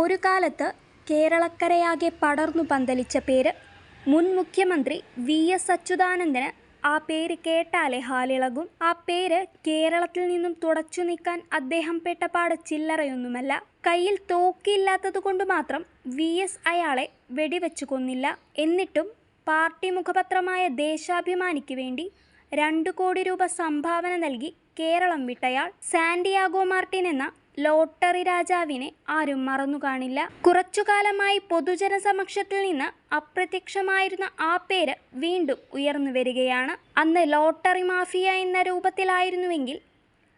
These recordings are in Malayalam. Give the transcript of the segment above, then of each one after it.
ഒരു കാലത്ത് കേരളക്കരയാകെ പടർന്നു പന്തലിച്ച പേര് മുൻ മുഖ്യമന്ത്രി വി എസ് അച്യുതാനന്ദന് ആ പേര് കേട്ടാലേ ഹാലിളകും. ആ പേര് കേരളത്തിൽ നിന്നും തുടച്ചു നീക്കാൻ അദ്ദേഹം പെട്ടപാട് ചില്ലറയൊന്നുമല്ല. കയ്യിൽ തോക്കിയില്ലാത്തതുകൊണ്ട് മാത്രം വി എസ് അയാളെ വെടിവെച്ചു കൊന്നില്ല. എന്നിട്ടും പാർട്ടി മുഖപത്രമായ ദേശാഭിമാനിക്ക് വേണ്ടി രണ്ടു കോടി രൂപ സംഭാവന നൽകി കേരളം വിട്ടയാൾ സാന്റിയാഗോ മാർട്ടിൻ എന്ന ലോട്ടറി രാജാവിനെ ആരും മറന്നു കാണില്ല. കുറച്ചുകാലമായി പൊതുജന സമക്ഷത്തിൽ നിന്ന് അപ്രത്യക്ഷമായിരുന്ന ആ പേര് വീണ്ടും ഉയർന്നു വരികയാണ്. അന്ന് ലോട്ടറി മാഫിയ എന്ന രൂപത്തിലായിരുന്നുവെങ്കിൽ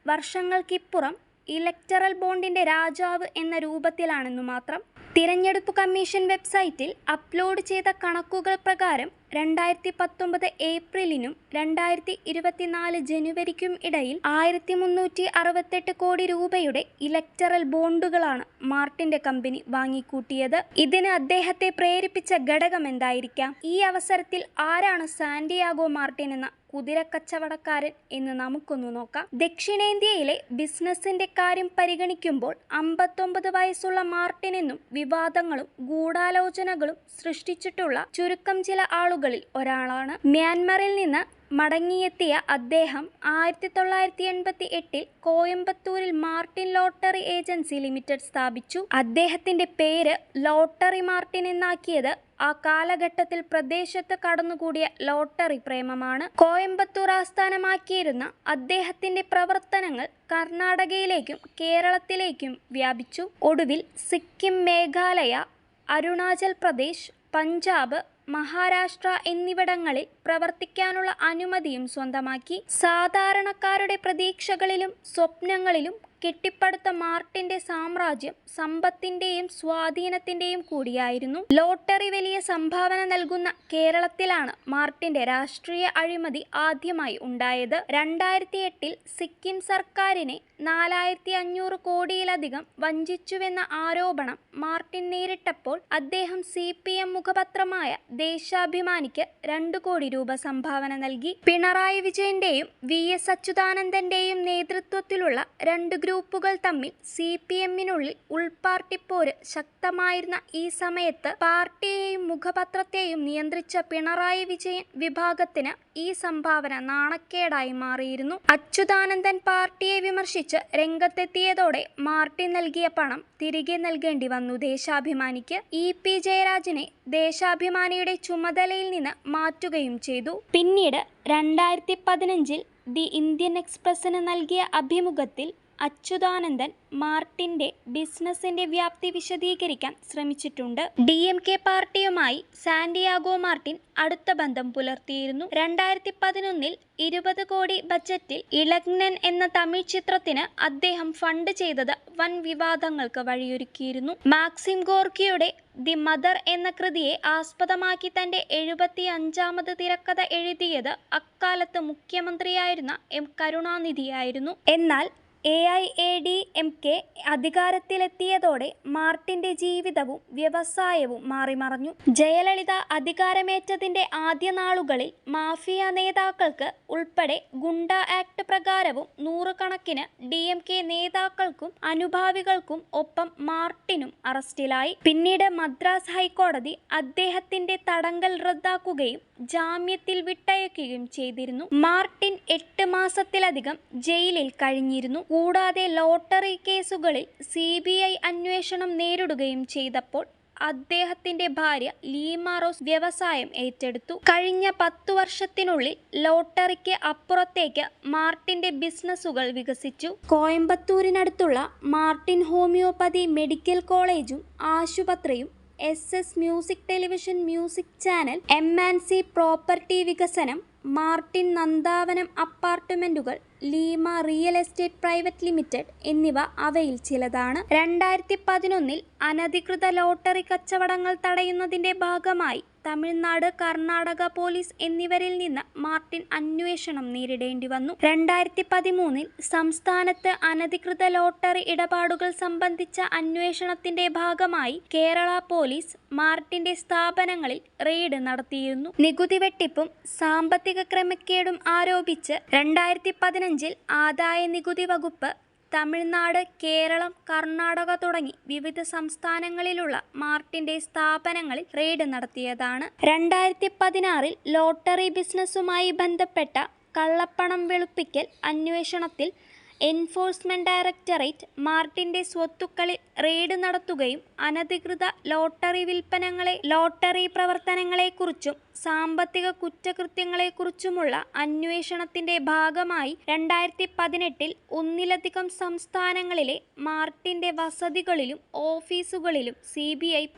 വർഷങ്ങൾക്കിപ്പുറം ഇലക്ടറൽ ബോണ്ടിന്റെ രാജാവ് എന്ന രൂപത്തിലാണെന്നു മാത്രം തിരഞ്ഞെടുപ്പ് കമ്മീഷൻ വെബ്സൈറ്റിൽ അപ്ലോഡ് ചെയ്ത കണക്കുകൾ പ്രകാരം രണ്ടായിരത്തി പത്തൊമ്പത് ഏപ്രിലിനും രണ്ടായിരത്തി ഇരുപത്തിനാല് ജനുവരിക്കും ഇടയിൽ ആയിരത്തി മുന്നൂറ്റി അറുപത്തെട്ട് കോടി രൂപയുടെ ഇലക്ടറൽ ബോണ്ടുകളാണ് മാർട്ടിന്റെ കമ്പനി വാങ്ങിക്കൂട്ടിയത്. ഇതിന് അദ്ദേഹത്തെ പ്രേരിപ്പിച്ച ഘടകം എന്തായിരിക്കാം? ഈ അവസരത്തിൽ ആരാണ് സാന്റിയാഗോ മാർട്ടിൻ എന്ന കുതിരക്കച്ചവടക്കാരൻ എന്ന് നമുക്കൊന്ന് നോക്കാം. ദക്ഷിണേന്ത്യയിലെ ബിസിനസിന്റെ കാര്യം പരിഗണിക്കുമ്പോൾ അമ്പത്തൊമ്പത് വയസ്സുള്ള മാർട്ടിനെന്നും വിവാദങ്ങളും ഗൂഢാലോചനകളും സൃഷ്ടിച്ചിട്ടുള്ള ചുരുക്കം ചില ആളുകളിൽ ഒരാളാണ്. മ്യാൻമറിൽ നിന്ന് മടങ്ങിയെത്തിയ അദ്ദേഹം ആയിരത്തി തൊള്ളായിരത്തി എൺപത്തി എട്ടിൽ കോയമ്പത്തൂരിൽ മാർട്ടിൻ ലോട്ടറി ഏജൻസി ലിമിറ്റഡ് സ്ഥാപിച്ചു. അദ്ദേഹത്തിന്റെ പേര് ലോട്ടറി മാർട്ടിൻ എന്നാക്കിയത് ആ കാലഘട്ടത്തിൽ പ്രദേശത്ത് കടന്നുകൂടിയ ലോട്ടറി പ്രേമമാണ്. കോയമ്പത്തൂർ ആസ്ഥാനമാക്കിയിരുന്ന അദ്ദേഹത്തിന്റെ പ്രവർത്തനങ്ങൾ കർണാടകയിലേക്കും കേരളത്തിലേക്കും വ്യാപിച്ചു. ഒടുവിൽ സിക്കിം മേഘാലയ അരുണാചൽ പ്രദേശ് പഞ്ചാബ് മഹാരാഷ്ട്ര എന്നിവിടങ്ങളിൽ പ്രവർത്തിക്കാനുള്ള അനുമതിയും സ്വന്തമാക്കി. സാധാരണക്കാരുടെ പ്രതീക്ഷകളിലും സ്വപ്നങ്ങളിലും കെട്ടിപ്പടുത്ത മാർട്ടിന്റെ സാമ്രാജ്യം സമ്പത്തിന്റെയും സ്വാധീനത്തിന്റെയും കൂടിയായിരുന്നു. ലോട്ടറി വലിയ സംഭാവന നൽകുന്ന കേരളത്തിലാണ് മാർട്ടിന്റെ രാഷ്ട്രീയ അഴിമതി ആദ്യമായി ഉണ്ടായത്. രണ്ടായിരത്തി എട്ടിൽ സിക്കിം സർക്കാരിനെ നാലായിരത്തി അഞ്ഞൂറ് കോടിയിലധികം വഞ്ചിച്ചുവെന്ന ആരോപണം മാർട്ടിൻ നേരിട്ടപ്പോൾ അദ്ദേഹം സി പി എം മുഖപത്രമായ ദേശാഭിമാനിക്ക് രണ്ടു കോടി രൂപ സംഭാവന നൽകി. പിണറായി വിജയന്റെയും വി എസ് അച്യുതാനന്ദന്റെയും നേതൃത്വത്തിലുള്ള രണ്ട് ഗ്രൂപ്പുകൾ തമ്മിൽ സി പി എമ്മിനുള്ളിൽ ഉൾപാർട്ടിപ്പോര് ശക്തമായിരുന്ന ഈ സമയത്ത് പാർട്ടിയെയും മുഖപത്രത്തെയും നിയന്ത്രിച്ച പിണറായി വിജയൻ വിഭാഗത്തിന് ഈ സംഭാവന നാണക്കേടായി മാറിയിരുന്നു. അച്യുതാനന്ദൻ പാർട്ടിയെ വിമർശിച്ച് രംഗത്തെത്തിയതോടെ മാർട്ടിൻ നൽകിയ പണം തിരികെ നൽകേണ്ടി വന്നു ദേശാഭിമാനിക്ക്. ഇ പി ജയരാജനെ ദേശാഭിമാനിയുടെ ചുമതലയിൽ നിന്ന് മാറ്റുകയും ചെയ്തു. പിന്നീട് രണ്ടായിരത്തി പതിനഞ്ചിൽ ദി ഇന്ത്യൻ എക്സ്പ്രസിന് നൽകിയ അഭിമുഖത്തിൽ അച്യുതാനന്ദൻ മാർട്ടിന്റെ ബിസിനസിന്റെ വ്യാപ്തി വിശദീകരിക്കാൻ ശ്രമിച്ചിട്ടുണ്ട്. ഡി എം കെ പാർട്ടിയുമായി സാന്റിയാഗോ മാർട്ടിൻ അടുത്ത ബന്ധം പുലർത്തിയിരുന്നു. രണ്ടായിരത്തി പതിനൊന്നിൽ ഇരുപത് കോടി ബജറ്റിൽ ഇളഗ്നൻ എന്ന തമിഴ് ചിത്രത്തിന് അദ്ദേഹം ഫണ്ട് ചെയ്തത് വൻ വിവാദങ്ങൾക്ക് വഴിയൊരുക്കിയിരുന്നു. മാക്സിം ഗോർക്കിയുടെ ദി മദർ എന്ന കൃതിയെ ആസ്പദമാക്കി തന്റെ എഴുപത്തി അഞ്ചാമത് തിരക്കഥ എഴുതിയത് അക്കാലത്ത് മുഖ്യമന്ത്രിയായിരുന്ന എം കരുണാനിധിയായിരുന്നു. എന്നാൽ A I A D M K അധികാരത്തിലെത്തിയതോടെ മാർട്ടിന്റെ ജീവിതവും വ്യവസായവും മാറിമറഞ്ഞു. ജയലളിത അധികാരമേറ്റതിന്റെ ആദ്യ നാളുകളിൽ മാഫിയ നേതാക്കൾക്ക് ഉൾപ്പെടെ ഗുണ്ട ആക്ട് പ്രകാരവും നൂറുകണക്കിന് ഡി എം കെ നേതാക്കൾക്കും അനുഭാവികൾക്കും ഒപ്പം മാർട്ടിനും അറസ്റ്റിലായി. പിന്നീട് മദ്രാസ് ഹൈക്കോടതി അദ്ദേഹത്തിന്റെ തടങ്കൽ റദ്ദാക്കുകയും ജാമ്യത്തിൽ വിട്ടയക്കുകയും ചെയ്തിരുന്നു. മാർട്ടിൻ എട്ട് മാസത്തിലധികം ജയിലിൽ കഴിഞ്ഞിരുന്നു. കൂടാതെ ലോട്ടറി കേസുകളിൽ സി ബി ഐ അന്വേഷണം നേരിടുകയും ചെയ്തപ്പോൾ അദ്ദേഹത്തിന്റെ ഭാര്യ ലീമാറോസ് വ്യവസായം ഏറ്റെടുത്തു. കഴിഞ്ഞ പത്തു വർഷത്തിനുള്ളിൽ ലോട്ടറിക്ക് അപ്പുറത്തേക്ക് മാർട്ടിന്റെ ബിസിനസ്സുകൾ വികസിച്ചു. കോയമ്പത്തൂരിനടുത്തുള്ള മാർട്ടിൻ ഹോമിയോപ്പതി മെഡിക്കൽ കോളേജും ആശുപത്രിയും S S music television music channel M and C property വികസനം Martin Nandavanam അപ്പാർട്ട്മെന്റുകൾ Leema real estate private limited എന്നിവ അവയിൽ ചിലതാണ്. രണ്ടായിരത്തി പതിനൊന്നിൽ അനധികൃത ലോട്ടറി കച്ചവടങ്ങൾ തടയുന്നതിന്റെ ഭാഗമായി തമിഴ്നാട് കർണാടക പോലീസ് എന്നിവരിൽ നിന്ന് മാർട്ടിൻ അന്വേഷണം നേരിടേണ്ടി വന്നു. രണ്ടായിരത്തി പതിമൂന്നിൽ സംസ്ഥാനത്ത് അനധികൃത ലോട്ടറി ഇടപാടുകൾ സംബന്ധിച്ച അന്വേഷണത്തിന്റെ ഭാഗമായി കേരള പോലീസ് മാർട്ടിന്റെ സ്ഥാപനങ്ങളിൽ റെയ്ഡ് നടത്തിയിരുന്നു. നികുതി വെട്ടിപ്പും സാമ്പത്തിക ക്രമക്കേടും ആരോപിച്ച് രണ്ടായിരത്തി പതിനഞ്ചിൽ ആദായ നികുതി വകുപ്പ് തമിഴ്നാട് കേരളം കർണാടക തുടങ്ങി വിവിധ സംസ്ഥാനങ്ങളിലുള്ള മാർട്ടിന്റെ സ്ഥാപനങ്ങളിൽ റെയ്ഡ് നടത്തിയതാണ്. രണ്ടായിരത്തി പതിനാറിൽ ലോട്ടറി ബിസിനസ്സുമായി ബന്ധപ്പെട്ട കള്ളപ്പണം വെളുപ്പിക്കൽ അന്വേഷണത്തിൽ എൻഫോഴ്സ്മെന്റ് ഡയറക്ടറേറ്റ് മാർട്ടിന്റെ സ്വത്തുക്കളിൽ റെയ്ഡ് നടത്തുകയും അനധികൃത ലോട്ടറി വിൽപ്പനങ്ങളെ ലോട്ടറി പ്രവർത്തനങ്ങളെക്കുറിച്ചും സാമ്പത്തിക കുറ്റകൃത്യങ്ങളെക്കുറിച്ചുമുള്ള അന്വേഷണത്തിന്റെ ഭാഗമായി രണ്ടായിരത്തി പതിനെട്ടിൽ ഒന്നിലധികം സംസ്ഥാനങ്ങളിലെ മാർട്ടിന്റെ വസതികളിലും ഓഫീസുകളിലും സി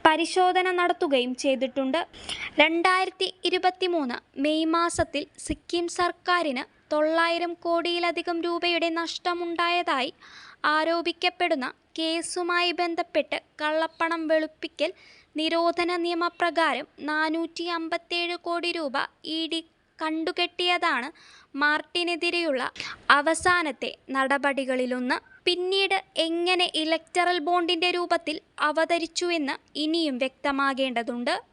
പരിശോധന നടത്തുകയും ചെയ്തിട്ടുണ്ട്. രണ്ടായിരത്തി മെയ് മാസത്തിൽ സിക്കിം സർക്കാരിന് തൊള്ളായിരം കോടിയിലധികം രൂപയുടെ നഷ്ടമുണ്ടായതായി ആരോപിക്കപ്പെടുന്ന കേസുമായി ബന്ധപ്പെട്ട് കള്ളപ്പണം വെളുപ്പിക്കൽ നിരോധന നിയമപ്രകാരം നാനൂറ്റി അമ്പത്തേഴ് കോടി രൂപ ഇ ഡി കണ്ടുകെട്ടിയതാണ് മാർട്ടിനെതിരെയുള്ള അവസാനത്തെ നടപടികളിലൊന്ന്. പിന്നീട് എങ്ങനെ ഇലക്ടറൽ ബോണ്ടിന്റെ രൂപത്തിൽ അവതരിച്ചുവെന്ന് ഇനിയും വ്യക്തമാകേണ്ടതുണ്ട്.